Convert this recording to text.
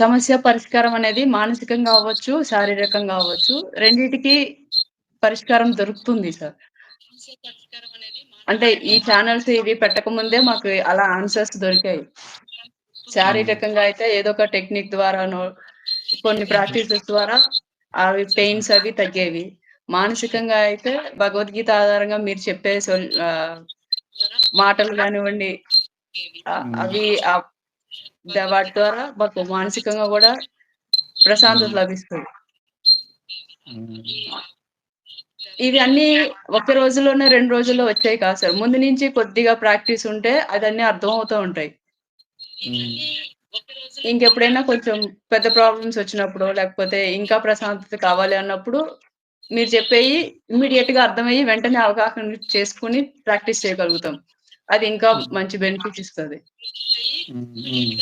సమస్య పరిష్కారం అనేది మానసికంగా అవ్వచ్చు, శారీరకంగా అవ్వచ్చు. రెండిటికి పరిష్కారం దొరుకుతుంది సార్. అంటే ఈ ఛానల్స్ ఇవి పెట్టకముందే మాకు అలా ఆన్సర్స్ దొరికాయి. శారీరకంగా అయితే ఏదో ఒక టెక్నిక్ ద్వారానో, కొన్ని ప్రాక్టీసెస్ ద్వారా అవి పెయిన్స్ అవి తగ్గేవి. మానసికంగా అయితే భగవద్గీత ఆధారంగా మీరు చెప్పే మాటలు కానివ్వండి అవి వాటి ద్వారా మాకు మానసికంగా గూడా ప్రశాంతత. లభిస్తది. ఇవి అన్నీ ఒక రోజులోనే, 2 రోజుల్లో వచ్చేయి కాదు సార్. ముందు నుంచి కొద్దిగా ప్రాక్టీస్ ఉంటే అదన్నీ అర్థమవుతూ ఉంటాయి. హ్మ్. ఇంకెప్పుడైనా కొంచెం పెద్ద ప్రాబ్లమ్స్ వచ్చినప్పుడో, లేకపోతే ఇంకా ప్రశాంతత కావాలి అన్నప్పుడు మీరు చెప్పేయి ఇమ్మీడియేట్‌గా అర్థమయ్యి వెంటనే అవగాహన చేసుకొని ప్రాక్టీస్ చేయగలుగుతాం. అది ఇంకా. మంచి బెనిఫిట్ ఇస్తది. mm-hmm.